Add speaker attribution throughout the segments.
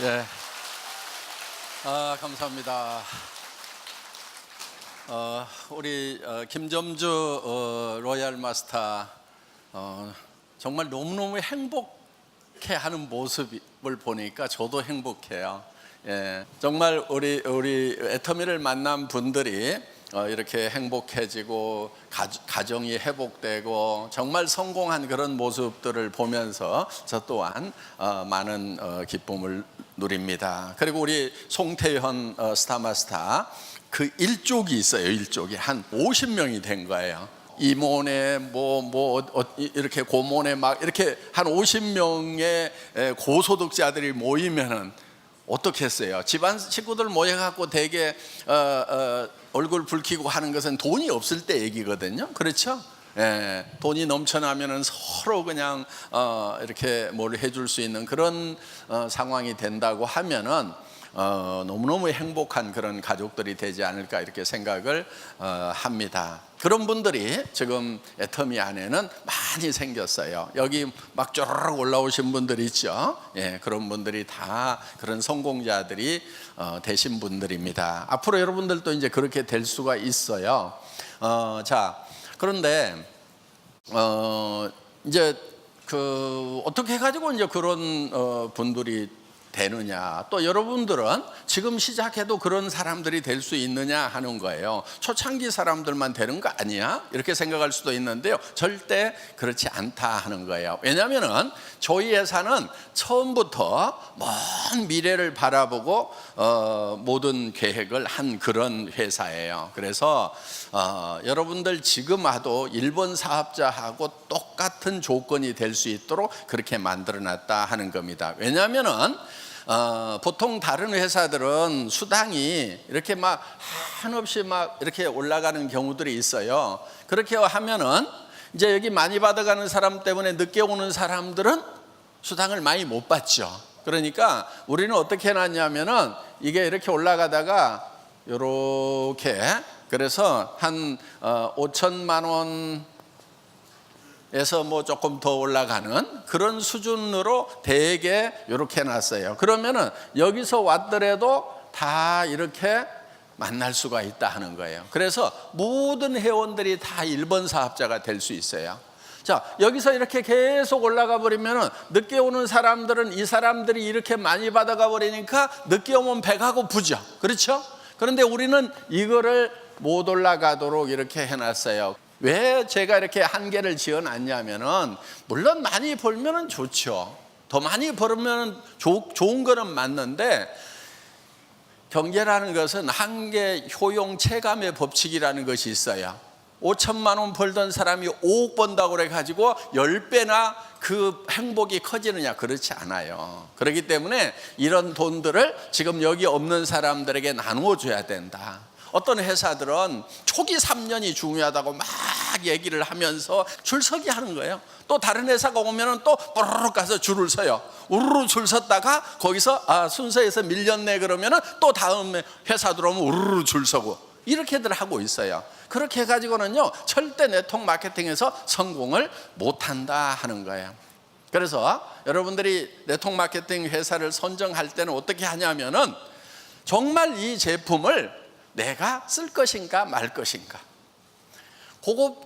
Speaker 1: 예. 아, 감사합니다. 어, 우리 어, 김점주 어, 로얄 마스터 어, 정말 너무너무 행복해 하는 모습을 보니까 저도 행복해요. 예. 정말 우리 우리 애터미를 만난 분들이 어, 이렇게 행복해지고 가, 가정이 회복되고 정말 성공한 그런 모습들을 보면서 저 또한 어, 많은 어, 기쁨을 누립니다. 그리고 우리 송태현 어, 스타마스타 그 일족이 있어요. 일족이 한 50명이 된 거예요. 이모네 뭐뭐 이렇게 고모네 막 이렇게 한 50명의 고소득자들이 모이면은 어떻게 했어요? 집안 식구들 모여갖고 되게 어, 어, 얼굴 붉히고 하는 것은 돈이 없을 때 얘기거든요. 그렇죠? 예, 돈이 넘쳐나면은 서로 그냥 어, 이렇게 뭘 해줄 수 있는 그런 어, 상황이 된다고 하면은 어, 너무너무 행복한 그런 가족들이 되지 않을까 이렇게 생각을 어, 합니다. 그런 분들이 지금 애터미 안에는 많이 생겼어요. 여기 막 쪼르륵 올라오신 분들 있죠. 예, 그런 분들이 다 그런 성공자들이 어, 되신 분들입니다. 앞으로 여러분들도 이제 그렇게 될 수가 있어요. 어, 자, 그런데 어, 이제 그 어떻게 해가지고 이제 그런 어, 분들이 되느냐. 또 여러분들은 지금 시작해도 그런 사람들이 될 수 있느냐 하는 거예요. 초창기 사람들만 되는 거 아니야? 이렇게 생각할 수도 있는데요. 절대 그렇지 않다 하는 거예요. 왜냐하면은 저희 회사는 처음부터 먼 미래를 바라보고 어, 모든 계획을 한 그런 회사예요. 그래서 어, 여러분들 지금 하도 일본 사업자하고 똑같은 조건이 될 수 있도록 그렇게 만들어놨다 하는 겁니다. 왜냐하면은 어, 보통 다른 회사들은 수당이 이렇게 막 한없이 막 이렇게 올라가는 경우들이 있어요. 그렇게 하면은 이제 여기 많이 받아가는 사람 때문에 늦게 오는 사람들은 수당을 많이 못 받죠. 그러니까 우리는 어떻게 해놨냐면은 이게 이렇게 올라가다가 요렇게 그래서 한 어, 5천만 원 에서 뭐 조금 더 올라가는 그런 수준으로 대개 이렇게 놨어요. 그러면은 여기서 왔더라도 다 이렇게 만날 수가 있다 하는 거예요. 그래서 모든 회원들이 다 1번 사업자가 될 수 있어요. 자, 여기서 이렇게 계속 올라가 버리면은 늦게 오는 사람들은 이 사람들이 이렇게 많이 받아가 버리니까 늦게 오면 배가 고프죠. 그렇죠? 그런데 우리는 이거를 못 올라가도록 이렇게 해놨어요. 왜 제가 이렇게 한계를 지어 놨냐면은 물론 많이 벌면은 좋죠. 더 많이 벌면 좋은 거는 맞는데 경제라는 것은 한계 효용 체감의 법칙이라는 것이 있어요. 5천만 원 벌던 사람이 5억 번다고 그래 가지고 10배나 그 행복이 커지느냐 그렇지 않아요. 그렇기 때문에 이런 돈들을 지금 여기 없는 사람들에게 나누어 줘야 된다. 어떤 회사들은 초기 3년이 중요하다고 막 얘기를 하면서 줄 서기 하는 거예요. 또 다른 회사가 오면은 또 뽀로록 가서 줄을 서요. 우르르 줄 섰다가 거기서 아 순서에서 밀렸네 그러면은 또 다음 회사 들어오면 우르르 줄 서고 이렇게들 하고 있어요. 그렇게 해가지고는요 절대 네트워크 마케팅에서 성공을 못한다 하는 거예요. 그래서 여러분들이 네트워크 마케팅 회사를 선정할 때는 어떻게 하냐면은 정말 이 제품을 내가 쓸 것인가 말 것인가.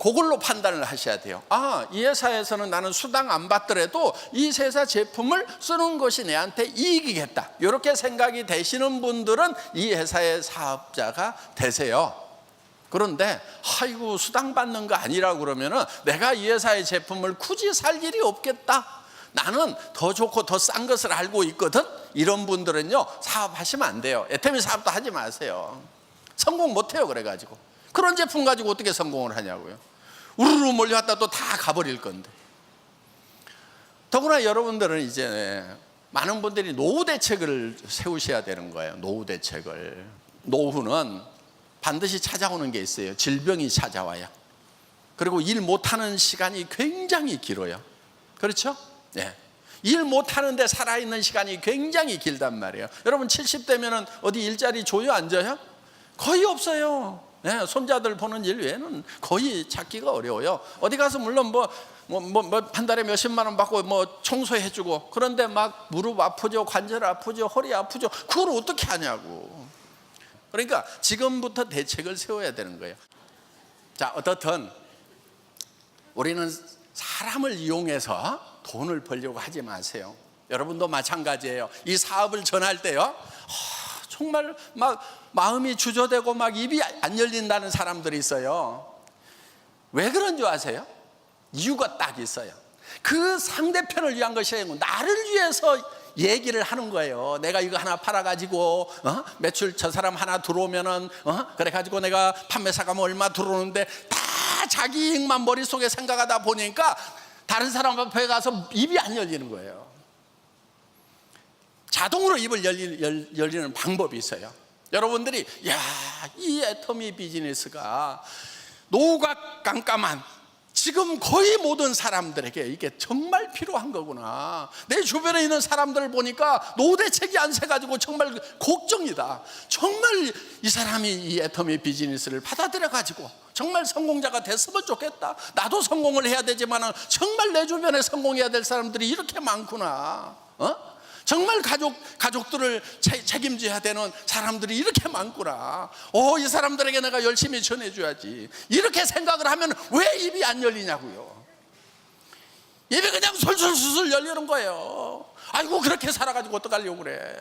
Speaker 1: 그걸로 판단을 하셔야 돼요. 아, 이 회사에서는 나는 수당 안 받더라도 이 회사 제품을 쓰는 것이 내한테 이익이겠다. 이렇게 생각이 되시는 분들은 이 회사의 사업자가 되세요. 그런데 아이고 수당 받는 거 아니라 그러면은 내가 이 회사의 제품을 굳이 살 일이 없겠다. 나는 더 좋고 더 싼 것을 알고 있거든. 이런 분들은요 사업하시면 안 돼요. 에테미 사업도 하지 마세요. 성공 못해요 그래가지고. 그런 제품 가지고 어떻게 성공을 하냐고요. 우르르 몰려왔다 또 다 가버릴 건데. 더구나 여러분들은 이제 많은 분들이 노후 대책을 세우셔야 되는 거예요 노후 대책을. 노후는 반드시 찾아오는 게 있어요 질병이 찾아와요 그리고 일 못하는 시간이 굉장히 길어요. 그렇죠? 네. 일 못하는데 살아있는 시간이 굉장히 길단 말이에요. 여러분 70대면 어디 일자리 줘요 앉아요? 거의 없어요. 네, 손자들 보는 일 외에는 거의 찾기가 어려워요. 어디 가서 물론 뭐 뭐 뭐 뭐 한 달에 몇십만 원 받고 뭐 청소해주고 그런데 막 무릎 아프죠, 관절 아프죠, 허리 아프죠. 그걸 어떻게 하냐고. 그러니까 지금부터 대책을 세워야 되는 거예요. 자, 어떻든 우리는 사람을 이용해서 돈을 벌려고 하지 마세요. 여러분도 마찬가지예요. 이 사업을 전할 때요. 아, 정말 막 마음이 주저되고 막 입이 안 열린다는 사람들이 있어요. 왜 그런 줄 아세요? 이유가 딱 있어요. 그 상대편을 위한 것이 아니고 나를 위해서 얘기를 하는 거예요. 내가 이거 하나 팔아가지고 어? 매출 저 사람 하나 들어오면은 어? 그래가지고 내가 판매사가 뭐 얼마 들어오는데 다 자기 이익만 머릿속에 생각하다 보니까 다른 사람 앞에 가서 입이 안 열리는 거예요. 자동으로 입을 열리, 열, 열리는 방법이 있어요. 여러분들이 야, 이 애터미 비즈니스가 노후가 깜깜한 지금 거의 모든 사람들에게 이게 정말 필요한 거구나. 내 주변에 있는 사람들을 보니까 노후 대책이 안 세 가지고 정말 걱정이다. 정말 이 사람이 이 애터미 비즈니스를 받아들여 가지고 정말 성공자가 됐으면 좋겠다. 나도 성공을 해야 되지만 정말 내 주변에 성공해야 될 사람들이 이렇게 많구나. 어? 정말 가족 가족들을 체- 책임져야 되는 사람들이 이렇게 많구나. 어, 이 사람들에게 내가 열심히 전해줘야지. 이렇게 생각을 하면 왜 입이 안 열리냐고요. 입이 그냥 솔솔솔솔 열리는 거예요. 아이고 그렇게 살아가지고 어떡하려고 그래.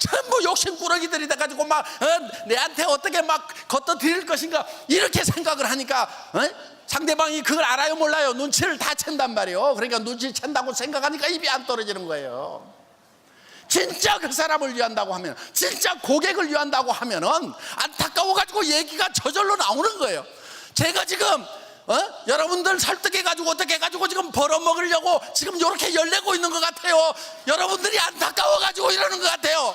Speaker 1: 전부 욕심 꾸러기들이 돼가지고 막 어, 내한테 어떻게 막 걷어 드릴 것인가 이렇게 생각을 하니까 어? 상대방이 그걸 알아요 몰라요 눈치를 다 챈단 말이에요. 그러니까 눈치 챈다고 생각하니까 입이 안 떨어지는 거예요. 진짜 그 사람을 위한다고 하면 진짜 고객을 위한다고 하면은 안타까워 가지고 얘기가 저절로 나오는 거예요. 제가 지금 어? 여러분들 설득해 가지고 어떻게 해 가지고 지금 벌어 먹으려고 지금 이렇게 열내고 있는 것 같아요. 여러분들이 안타까워 가지고 이러는 것 같아요.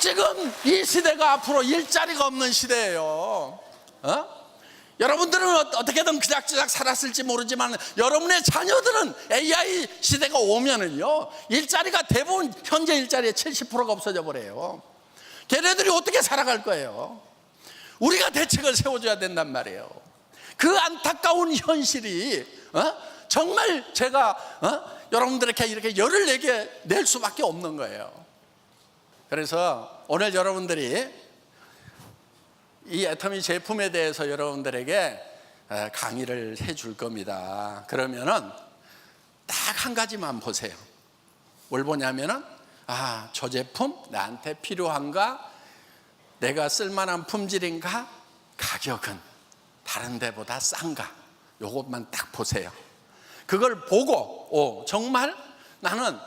Speaker 1: 지금 이 시대가 앞으로 일자리가 없는 시대예요. 어? 여러분들은 어- 어떻게든 그작저작 살았을지 모르지만 여러분의 자녀들은 AI 시대가 오면은요 일자리가 대부분 현재 일자리의 70%가 없어져 버려요. 걔네들이 어떻게 살아갈 거예요? 우리가 대책을 세워줘야 된단 말이에요. 그 안타까운 현실이 어? 정말 제가 어? 여러분들에게 이렇게 열을 내게 낼 수밖에 없는 거예요. 그래서 오늘 여러분들이 이 애터미 제품에 대해서 여러분들에게 에, 강의를 해 줄 겁니다. 그러면은 딱 한 가지만 보세요. 뭘 보냐면은 아, 저 제품 나한테 필요한가? 내가 쓸만한 품질인가? 가격은 다른 데보다 싼가? 요것만 딱 보세요. 그걸 보고 오, 정말 나는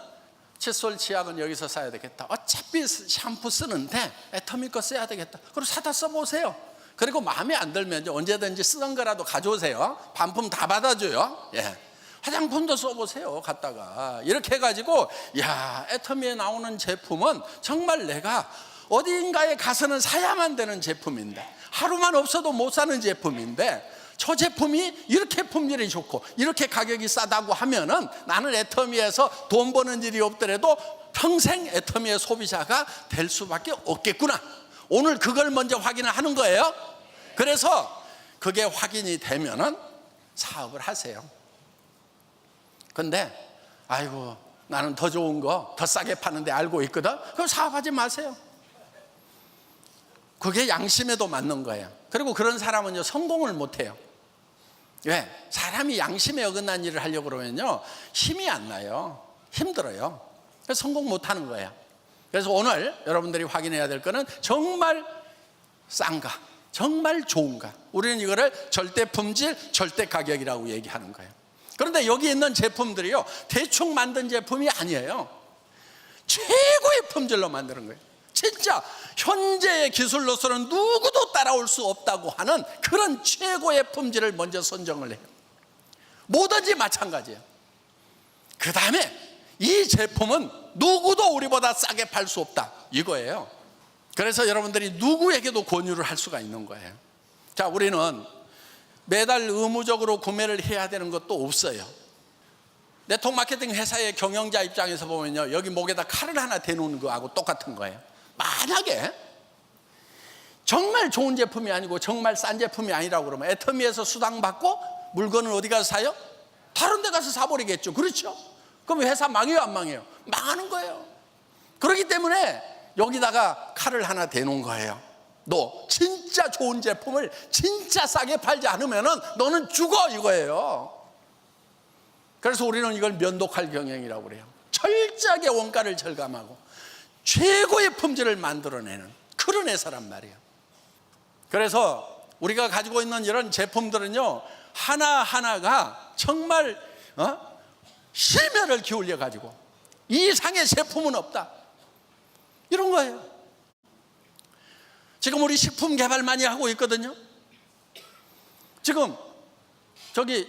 Speaker 1: 칫솔 치약은 여기서 써야 되겠다. 어차피 샴푸 쓰는데 애터미 거 써야 되겠다. 그리고 사다 써보세요. 그리고 마음에 안 들면 언제든지 쓰던 거라도 가져오세요. 반품 다 받아줘요. 예. 화장품도 써보세요. 갖다가 이렇게 해가지고 야 애터미에 나오는 제품은 정말 내가 어디인가에 가서는 사야만 되는 제품인데 하루만 없어도 못 사는 제품인데 저 제품이 이렇게 품질이 좋고 이렇게 가격이 싸다고 하면은 나는 애터미에서 돈 버는 일이 없더라도 평생 애터미의 소비자가 될 수밖에 없겠구나. 오늘 그걸 먼저 확인을 하는 거예요. 그래서 그게 확인이 되면은 사업을 하세요. 근데 아이고 나는 더 좋은 거 더 싸게 파는데 알고 있거든. 그럼 사업하지 마세요. 그게 양심에도 맞는 거예요. 그리고 그런 사람은요 성공을 못 해요. 왜? 사람이 양심에 어긋난 일을 하려고 그러면요 힘이 안 나요. 힘들어요. 그래서 성공 못 하는 거예요. 그래서 오늘 여러분들이 확인해야 될 거는 정말 싼가, 정말 좋은가. 우리는 이거를 절대 품질, 절대 가격이라고 얘기하는 거예요. 그런데 여기 있는 제품들이요 대충 만든 제품이 아니에요. 최고의 품질로 만드는 거예요. 진짜 현재의 기술로서는 누구도 따라올 수 없다고 하는 그런 최고의 품질을 먼저 선정을 해요. 뭐든지 마찬가지예요. 그 다음에 이 제품은 누구도 우리보다 싸게 팔 수 없다. 이거예요. 그래서 여러분들이 누구에게도 권유를 할 수가 있는 거예요. 자, 우리는 매달 의무적으로 구매를 해야 되는 것도 없어요. 네트워크 마케팅 회사의 경영자 입장에서 보면요. 여기 목에다 칼을 하나 대놓는 거하고 똑같은 거예요. 만약에 정말 좋은 제품이 아니고 정말 싼 제품이 아니라고 그러면 애터미에서 수당 받고 물건을 어디 가서 사요? 다른 데 가서 사버리겠죠. 그렇죠? 그럼 회사 망해요, 안 망해요? 망하는 거예요. 그렇기 때문에 여기다가 칼을 하나 대놓은 거예요. 너 진짜 좋은 제품을 진짜 싸게 팔지 않으면은 너는 죽어 이거예요. 그래서 우리는 이걸 면도칼 경영이라고 그래요. 철저하게 원가를 절감하고 최고의 품질을 만들어내는 그런 회사란 말이에요. 그래서 우리가 가지고 있는 이런 제품들은요 하나 하나가 정말 어? 심혈을 기울여 가지고 이상의 제품은 없다 이런 거예요. 지금 우리 식품 개발 많이 하고 있거든요. 지금 저기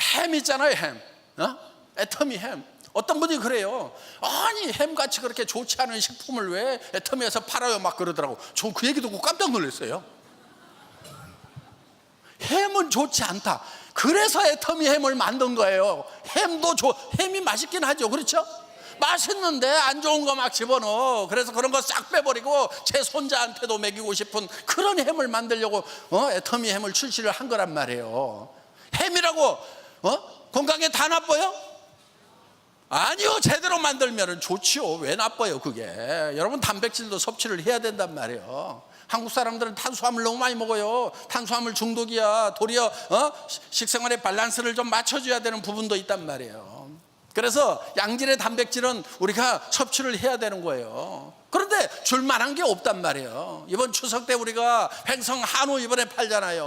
Speaker 1: 햄 있잖아요, 햄. 어? 애터미 햄. 어떤 분이 그래요. 아니, 햄같이 그렇게 좋지 않은 식품을 왜 애터미에서 팔아요? 막 그러더라고. 저 그 얘기 듣고 깜짝 놀랐어요. 햄은 좋지 않다. 그래서 애터미 햄을 만든 거예요. 햄도 좋, 햄이 맛있긴 하죠. 그렇죠? 맛있는데 안 좋은 거 막 집어넣어. 그래서 그런 거 싹 빼버리고 제 손자한테도 먹이고 싶은 그런 햄을 만들려고 어? 애터미 햄을 출시를 한 거란 말이에요. 햄이라고 어? 건강에 다 나빠요? 아니요. 제대로 만들면 좋지요. 왜 나빠요, 그게. 여러분 단백질도 섭취를 해야 된단 말이에요. 한국 사람들은 탄수화물 너무 많이 먹어요. 탄수화물 중독이야. 도리어 어? 식생활의 밸런스를 좀 맞춰줘야 되는 부분도 있단 말이에요. 그래서 양질의 단백질은 우리가 섭취를 해야 되는 거예요. 그런데 줄만한 게 없단 말이에요. 이번 추석 때 우리가 횡성 한우 이번에 팔잖아요.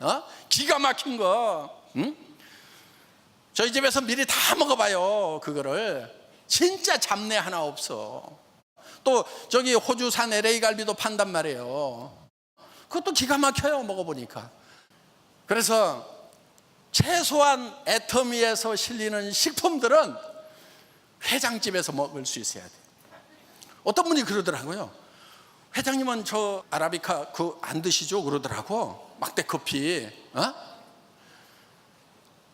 Speaker 1: 어? 기가 막힌 거. 응? 저희 집에서 미리 다 먹어봐요. 그거를 진짜 잡내 하나 없어. 또 저기 호주산 LA 갈비도 판단 말이에요. 그것도 기가 막혀요. 먹어보니까. 그래서 최소한 애터미에서 실리는 식품들은 회장집에서 먹을 수 있어야 돼. 어떤 분이 그러더라고요. 회장님은 저 아라비카 그 안 드시죠? 그러더라고. 막대 커피. 어?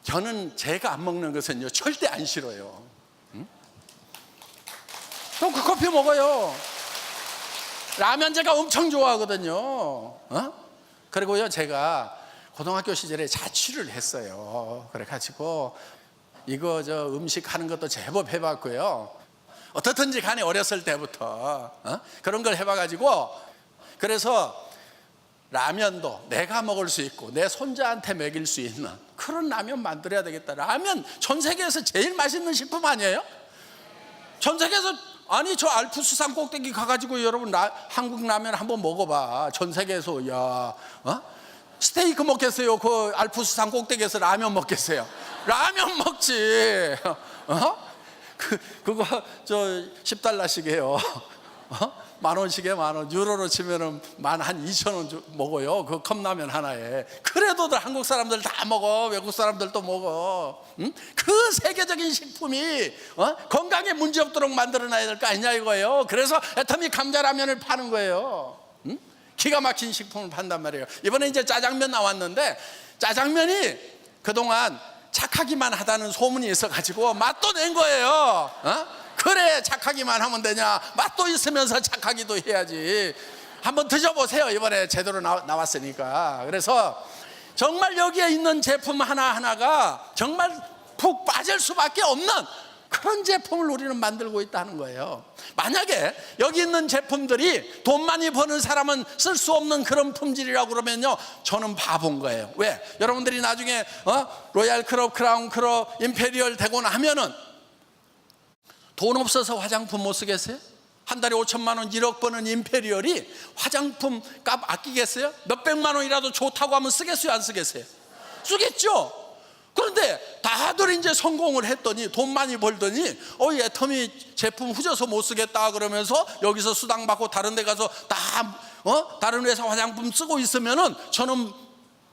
Speaker 1: 저는 제가 안 먹는 것은요 절대 안 싫어요. 저그 커피 먹어요. 라면 제가 엄청 좋아하거든요. 어? 그리고요 제가 고등학교 시절에 자취를 했어요. 그래가지고 이거 저 음식 하는 것도 제법 해봤고요. 어떻든지 간에 어렸을 때부터 어? 그런 걸 해봐가지고 그래서 라면도 내가 먹을 수 있고 내 손자한테 먹일 수 있는 그런 라면 만들어야 되겠다. 라면 전 세계에서 제일 맛있는 식품 아니에요? 전 세계에서 아니 저 알프스 산 꼭대기 가가지고 여러분 라, 한국 라면 한번 먹어봐. 전 세계에서 야 어? 스테이크 먹겠어요? 그 알프스 산 꼭대기에서 라면 먹겠어요? 라면 먹지. 어? 그 그거 저 10달러씩이에요. 어? 만 원씩에 만 원. 유로로 치면은 만 한 2천 원 주- 먹어요. 그 컵라면 하나에. 그래도들 한국 사람들 다 먹어. 외국 사람들도 먹어. 응? 그 세계적인 식품이 어? 건강에 문제 없도록 만들어놔야 될 거 아니냐 이거예요. 그래서 애터미 감자라면을 파는 거예요. 응? 기가 막힌 식품을 판단 말이에요. 이번에 이제 짜장면 나왔는데 짜장면이 그동안 착하기만 하다는 소문이 있어가지고 맛도 낸 거예요. 어? 그래 착하기만 하면 되냐? 맛도 있으면서 착하기도 해야지. 한번 드셔보세요. 이번에 제대로 나, 나왔으니까. 그래서 정말 여기에 있는 제품 하나 하나가 정말 푹 빠질 수밖에 없는 그런 제품을 우리는 만들고 있다는 거예요. 만약에 여기 있는 제품들이 돈 많이 버는 사람은 쓸 수 없는 그런 품질이라고 그러면요, 저는 바본 거예요. 왜? 여러분들이 나중에 어? 로얄 크롭, 크라운 크롭, 임페리얼 되고 나면은 돈 없어서 화장품 못 쓰겠어요? 한 달에 5천만 원, 1억 버는 임페리얼이 화장품 값 아끼겠어요? 몇백만 원이라도 좋다고 하면 쓰겠어요? 안 쓰겠어요? 쓰겠죠? 그런데 다들 이제 성공을 했더니 돈 많이 벌더니 어, 이 애터미 제품 후져서 못 쓰겠다 그러면서 여기서 수당 받고 다른 데 가서 다 어? 다른 회사 화장품 쓰고 있으면은 저는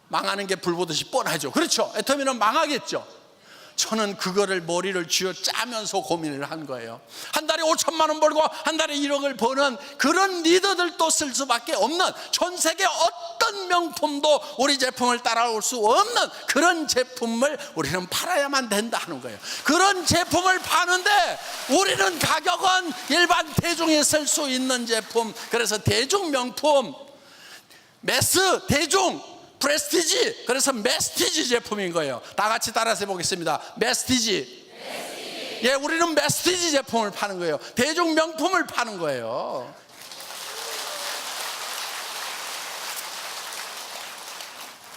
Speaker 1: 망하는 게 불보듯이 뻔하죠. 그렇죠? 애터미는 망하겠죠. 저는 그거를 머리를 쥐어 짜면서 고민을 한 거예요. 한 달에 5천만 원 벌고 한 달에 1억을 버는 그런 리더들도 쓸 수밖에 없는 전 세계 어떤 명품도 우리 제품을 따라올 수 없는 그런 제품을 우리는 팔아야만 된다 하는 거예요. 그런 제품을 파는데 우리는 가격은 일반 대중이 쓸 수 있는 제품. 그래서 대중 명품, 매스, 대중, 프레스티지. 그래서 메스티지 제품인 거예요. 다 같이 따라서 해보겠습니다. 메스티지. 예 우리는 메스티지 제품을 파는 거예요. 대중 명품을 파는 거예요.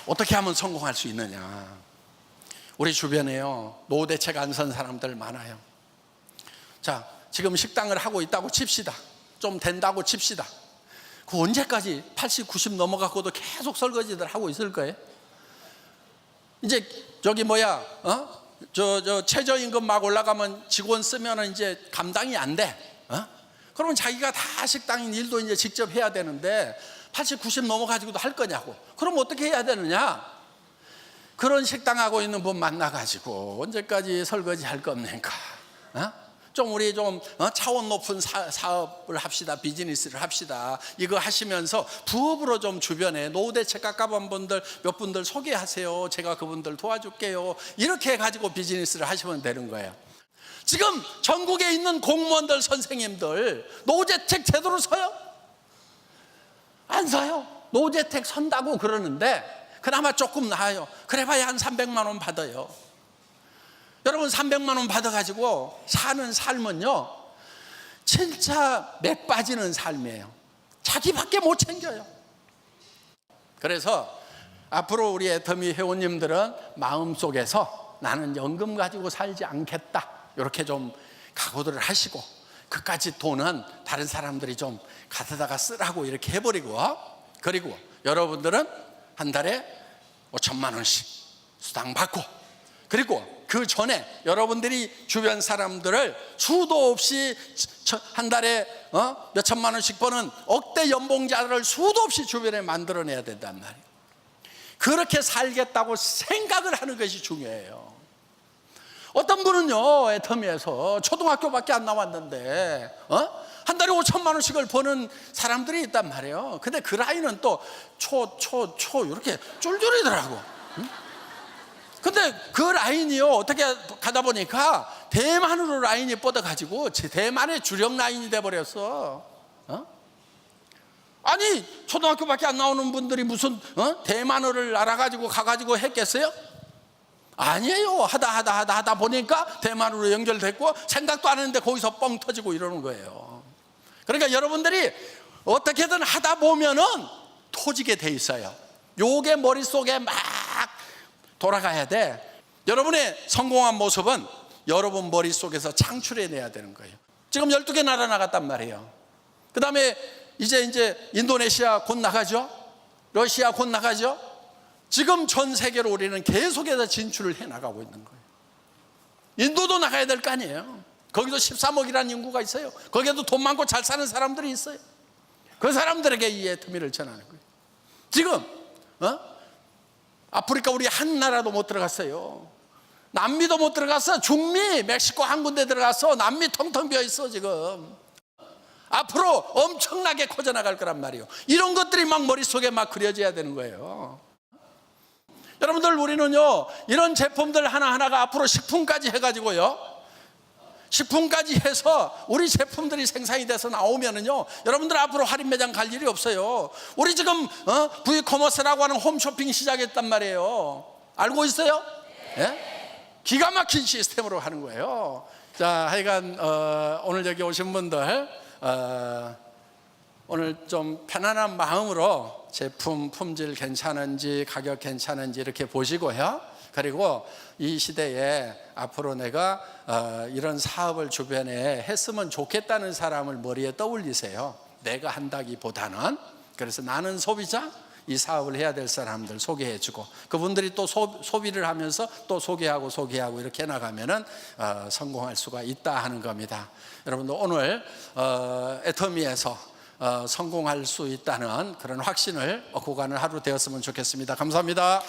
Speaker 1: 어떻게 하면 성공할 수 있느냐? 우리 주변에요 노후 대책 안 선 사람들 많아요. 자 지금 식당을 하고 있다고 칩시다. 좀 된다고 칩시다 그 언제까지 80, 90 넘어가고도 계속 설거지들 하고 있을 거예요? 이제 저기 뭐야, 어? 저, 저 최저임금 막 올라가면 직원 쓰면은 이제 감당이 안 돼. 어? 그러면 자기가 다 식당인 일도 이제 직접 해야 되는데 80, 90 넘어가지고도 할 거냐고. 그럼 어떻게 해야 되느냐? 그런 식당 하고 있는 분 만나가지고 언제까지 설거지 할 겁니까? 어? 좀 우리 좀 어? 차원 높은 사, 사업을 합시다. 비즈니스를 합시다. 이거 하시면서 부업으로 좀 주변에 노후 대책 가까운 분들 몇 분들 소개하세요. 제가 그분들 도와줄게요. 이렇게 해가지고 비즈니스를 하시면 되는 거예요. 지금 전국에 있는 공무원들 선생님들 노후 대책 제대로 서요? 안 서요. 노후 대책 선다고 그러는데 그나마 조금 나아요. 그래봐야 한 300만 원 받아요 여러분 300만 원 받아가지고 사는 삶은요 진짜 맥 빠지는 삶이에요. 자기밖에 못 챙겨요. 그래서 앞으로 우리 애터미 회원님들은 마음속에서 나는 연금 가지고 살지 않겠다. 이렇게 좀 각오들을 하시고 그까지 돈은 다른 사람들이 좀 가져다가 쓰라고 이렇게 해버리고 그리고 여러분들은 한 달에 5천만 원씩 수당 받고 그리고 그 전에 여러분들이 주변 사람들을 수도 없이 한 달에 어? 몇 천만 원씩 버는 억대 연봉자를 수도 없이 주변에 만들어내야 된단 말이에요. 그렇게 살겠다고 생각을 하는 것이 중요해요. 어떤 분은요, 애터미에서 초등학교밖에 안 나왔는데, 어? 한 달에 5천만 원씩을 버는 사람들이 있단 말이에요. 근데 그 라인은 또 초, 초, 초, 이렇게 쫄쫄이더라고. 응? 근데 그 라인이요 어떻게 가다 보니까 대만으로 라인이 뻗어가지고 대만의 주력 라인이 돼버렸어. 어? 아니 초등학교밖에 안 나오는 분들이 무슨 어? 대만어를 알아가지고 가가지고 했겠어요? 아니에요. 하다 하다 하다 하다 보니까 대만으로 연결됐고 생각도 안 했는데 거기서 뻥 터지고 이러는 거예요. 그러니까 여러분들이 어떻게든 하다 보면은 토지게 돼 있어요. 요게 머릿속에 막 돌아가야 돼. 여러분의 성공한 모습은 여러분 머릿속에서 창출해내야 되는 거예요. 지금 12개 나라 나갔단 말이에요. 그 다음에 이제 이제 인도네시아 곧 나가죠? 러시아 곧 나가죠? 지금 전 세계로 우리는 계속해서 진출을 해 나가고 있는 거예요. 인도도 나가야 될 거 아니에요. 거기도 13억이라는 인구가 있어요. 거기에도 돈 많고 잘 사는 사람들이 있어요. 그 사람들에게 이 애터미를 전하는 거예요. 지금 어? 아프리카 우리 한 나라도 못 들어갔어요. 남미도 못 들어갔어. 중미, 멕시코 한 군데 들어가서 남미 텅텅 비어 있어 지금. 앞으로 엄청나게 커져 나갈 거란 말이에요. 이런 것들이 막 머릿속에 막 그려져야 되는 거예요. 여러분들 우리는요 이런 제품들 하나하나가 앞으로 식품까지 해가지고요 식품까지 해서 우리 제품들이 생산이 돼서 나오면은요 여러분들 앞으로 할인 매장 갈 일이 없어요 우리 지금 어? V커머스라고 하는 홈쇼핑 시작했단 말이에요 알고 있어요? 예? 기가 막힌 시스템으로 하는 거예요 자 하여간 어, 오늘 여기 오신 분들 어, 오늘 좀 편안한 마음으로 제품 품질 괜찮은지 가격 괜찮은지 이렇게 보시고요. 그리고 이 시대에 앞으로 내가 어, 이런 사업을 주변에 했으면 좋겠다는 사람을 머리에 떠올리세요. 내가 한다기보다는 그래서 나는 소비자 이 사업을 해야 될 사람들 소개해 주고 그분들이 또 소, 비를 하면서 또 소개하고 소개하고 이렇게 나가면은 어, 성공할 수가 있다 하는 겁니다. 여러분들 오늘 어, 애터미에서 어, 성공할 수 있다는 그런 확신을 고가는 하루 되었으면 좋겠습니다. 감사합니다.